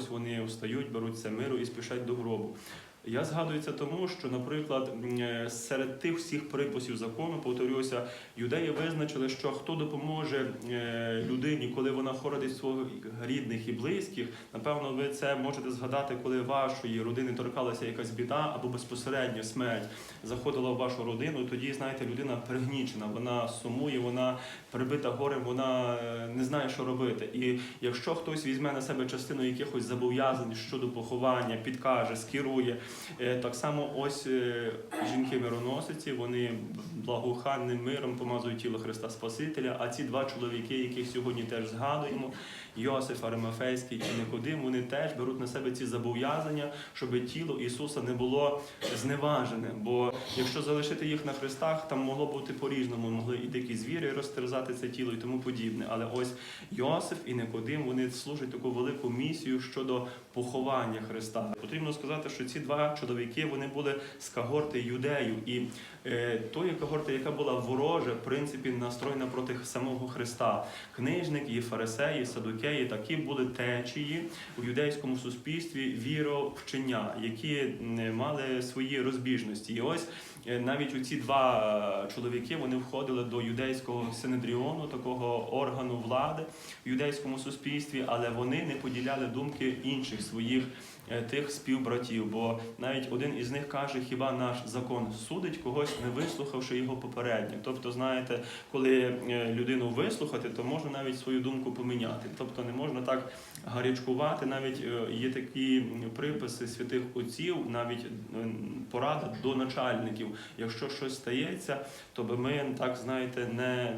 ось вони встають, беруться миру і спішать до гробу. Я згадую це тому, що, наприклад, е, серед тих всіх приписів закону, повторюся, юдеї визначили, що хто допоможе е, людині, коли вона хоронить своїх рідних і близьких, напевно, ви це можете згадати, коли вашої родини торкалася якась біда або безпосередньо смерть заходила в вашу родину. Тоді, знаєте, людина пригнічена, вона сумує, вона прибита горем, вона е, не знає, що робити. І якщо хтось візьме на себе частину якихось зобов'язань щодо поховання, підкаже, скерує. Е, Так само ось е, жінки-мироносиці, вони благоуханним миром помазують тіло Христа Спасителя. А ці два чоловіки, яких сьогодні теж згадуємо, Йосиф Аримафейський і Никодим, вони теж беруть на себе ці зобов'язання, щоб тіло Ісуса не було зневажене. Бо якщо залишити їх на хрестах, там могло бути по-різному, могли і дикі звірі розтерзати це тіло і тому подібне. Але ось Йосиф і Никодим вони служать таку велику місію щодо поховання Христа. Потрібно сказати, що ці два чоловіки вони були з когорти юдею, і е, тої когорти, яка була ворожа, в принципі, настроєна проти самого Христа. Книжники, і фарисеї, садукеї такі були течії у юдейському суспільстві віровчення, які мали свої розбіжності. І ось е, навіть у ці два чоловіки вони входили до юдейського синедріону, такого органу влади в юдейському суспільстві, але вони не поділяли думки інших своїх е, тих співбратів. Бо навіть один із них каже, хіба наш закон судить когось, не вислухавши його попередньо. Тобто, знаєте, коли е, людину вислухати, то можна навіть свою думку поміняти. Тобто не можна так гарячкувати. Навіть е, є такі приписи святих отців, навіть е, порада до начальників. Якщо щось стається, то би ми так знаєте не,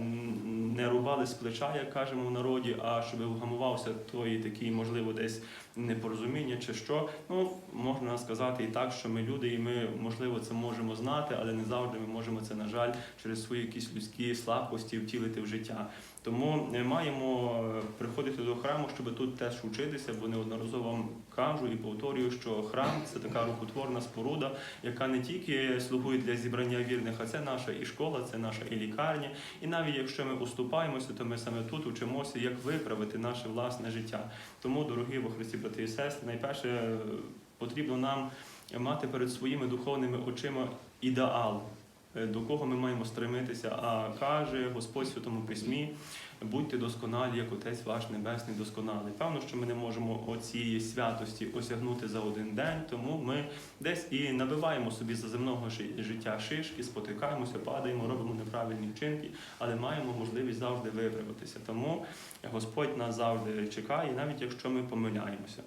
не рубали з плеча, як кажемо в народі, а щоб вгамувався той такий, можливо, десь непорозуміння чи що. Ну можна сказати і так, що ми люди, і ми можливо це можемо знати, але не завжди ми можемо це, на жаль, через свої якісь людські слабкості втілити в життя. Тому е, маємо е, приходити до храму, щоб тут теж вчитися, бо неодноразово вам кажу і повторюю, що храм це така рукотворна споруда, яка не тільки слугує для зібрання вірних, а це наша і школа, це наша і лікарня. І навіть якщо ми уступаємося, то ми саме тут учимося, як виправити наше власне життя. Тому, дорогі во Христі, брати і сестри, найперше е, потрібно нам мати перед своїми духовними очима ідеал, е, до кого ми маємо стремитися. А каже Господь Святому Письмі: будьте досконалі, як Отець ваш Небесний досконалий. Певно, що ми не можемо оцієї святості осягнути за один день, тому ми десь і набиваємо собі за земного жи- життя шишки, спотикаємося, падаємо, робимо неправильні вчинки, але маємо можливість завжди виправитися. Тому Господь нас завжди чекає, навіть якщо ми помиляємося.